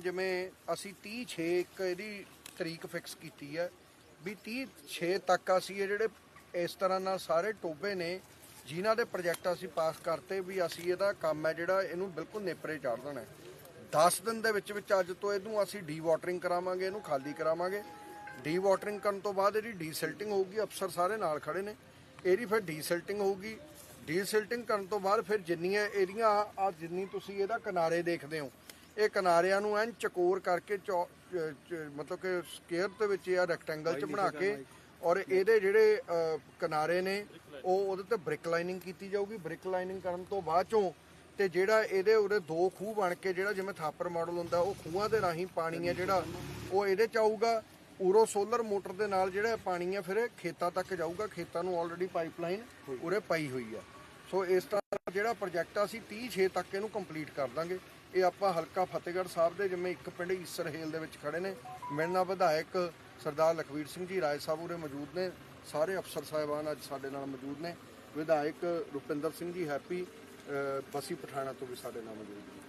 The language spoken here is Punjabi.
ਜਿਵੇਂ ਅਸੀਂ 30 6 ਇੱਕ ਇਹਦੀ ਤਰੀਕ ਫਿਕਸ ਕੀਤੀ ਹੈ, ਵੀ 30 6 ਤੱਕ ਅਸੀਂ ਇਹ ਜਿਹੜੇ ਇਸ ਤਰ੍ਹਾਂ ਨਾਲ ਸਾਰੇ ਟੋਬੇ ਨੇ, ਜਿਨ੍ਹਾਂ ਦੇ ਪ੍ਰੋਜੈਕਟ ਅਸੀਂ ਪਾਸ ਕਰਤੇ ਵੀ ਅਸੀਂ ਇਹਦਾ ਕੰਮ ਹੈ ਜਿਹੜਾ ਇਹਨੂੰ ਬਿਲਕੁਲ ਨੇਪਰੇ ਚਾੜ ਦੇਣਾ ਹੈ। 10 ਦਿਨ ਦੇ ਵਿੱਚ ਵਿੱਚ ਅੱਜ ਤੋਂ ਇਹਨੂੰ ਅਸੀਂ ਡੀ ਵਾਟਰਿੰਗ ਕਰਾਵਾਂਗੇ, ਇਹਨੂੰ ਖਾਲੀ ਕਰਾਵਾਂਗੇ। ਡੀ ਵਾਟਰਿੰਗ ਕਰਨ ਤੋਂ ਬਾਅਦ ਇਹਦੀ ਡੀਸਿਲਟਿੰਗ ਹੋਊਗੀ, ਅਫਸਰ ਸਾਰੇ ਨਾਲ ਖੜੇ ਨੇ। ਇਹਦੀ ਫਿਰ ਡੀਸਿਲਟਿੰਗ ਹੋਊਗੀ। ਡੀਸਿਲਟਿੰਗ ਕਰਨ ਤੋਂ ਬਾਅਦ ਫਿਰ ਜਿੰਨੀਆਂ ਇਹਦੀਆਂ ਆ ਜਿੰਨੀ ਤੁਸੀਂ ਇਹਦਾ ਕਿਨਾਰੇ ਦੇਖਦੇ ਹੋ ਇਹ ਕਿਨਾਰਿਆਂ ਨੂੰ ਐਨ ਚਕੋਰ ਕਰਕੇ ਮਤਲਬ ਕਿ ਸਕੁਅਰ ਦੇ ਵਿੱਚ ਜਾਂ ਰੈਕਟੈਂਗਲ ਚ ਬਣਾ ਕੇ ਔਰ ਇਹਦੇ ਜਿਹੜੇ ਕਿਨਾਰੇ ਨੇ ਉਹ ਉਹਦੇ ਤੇ ਬ੍ਰਿਕ ਲਾਈਨਿੰਗ ਕੀਤੀ ਜਾਊਗੀ। ਬ੍ਰਿਕ ਲਾਈਨਿੰਗ ਕਰਨ ਤੋਂ ਬਾਅਦ ਚੋਂ ਤੇ ਜਿਹੜਾ ਇਹਦੇ ਉਹਦੇ ਦੋ ਖੂਹ ਬਣ ਕੇ ਜਿਹੜਾ ਜਿਵੇਂ ਥਾਪਰ ਮਾਡਲ ਹੁੰਦਾ ਉਹ ਖੂਹਾਂ ਦੇ ਰਾਹੀਂ ਪਾਣੀ ਹੈ ਜਿਹੜਾ ਉਹ ਇਹਦੇ ਚ ਆਊਗਾ। ਉਰੋ ਸੋਲਰ ਮੋਟਰ ਦੇ ਨਾਲ ਜਿਹੜਾ ਪਾਣੀ ਹੈ ਫਿਰ ਖੇਤਾਂ ਤੱਕ ਜਾਊਗਾ। ਖੇਤਾਂ ਨੂੰ ਆਲਰੇਡੀ ਪਾਈਪਲਾਈਨ ਉਰੇ ਪਈ ਹੋਈ ਆ ਸੋ ਇਸ ਤਰ੍ਹਾਂ ਜਿਹੜਾ ਪ੍ਰੋਜੈਕਟ ਆ ਅਸੀਂ 30 6 ਤੱਕ ਇਹਨੂੰ ਕੰਪਲੀਟ ਕਰ ਦਾਂਗੇ। ਇਹ ਆਪਾਂ ਹਲਕਾ ਫਤਿਹਗੜ੍ਹ ਸਾਹਿਬ ਦੇ ਜਿਵੇਂ ਇੱਕ ਪਿੰਡ ਈਸਰ ਹੇਲ ਦੇ ਵਿੱਚ ਖੜੇ ਨੇ। ਮੇਰੇ ਨਾਲ ਵਿਧਾਇਕ ਸਰਦਾਰ ਲਖਵੀਰ ਸਿੰਘ ਜੀ ਰਾਏ ਸਾਹਿਬ ਉਰੇ ਮੌਜੂਦ ਨੇ। ਸਾਰੇ ਅਫਸਰ ਸਾਹਿਬਾਨ ਅੱਜ ਸਾਡੇ ਨਾਲ ਮੌਜੂਦ ਨੇ। ਵਿਧਾਇਕ ਰੁਪਿੰਦਰ ਸਿੰਘ ਜੀ ਹੈਪੀ ਅ, ਬਸੀ ਪਠਾਣਾ ਤੋਂ ਵੀ ਸਾਡੇ ਨਾਲ ਮੌਜੂਦ ਨੇ।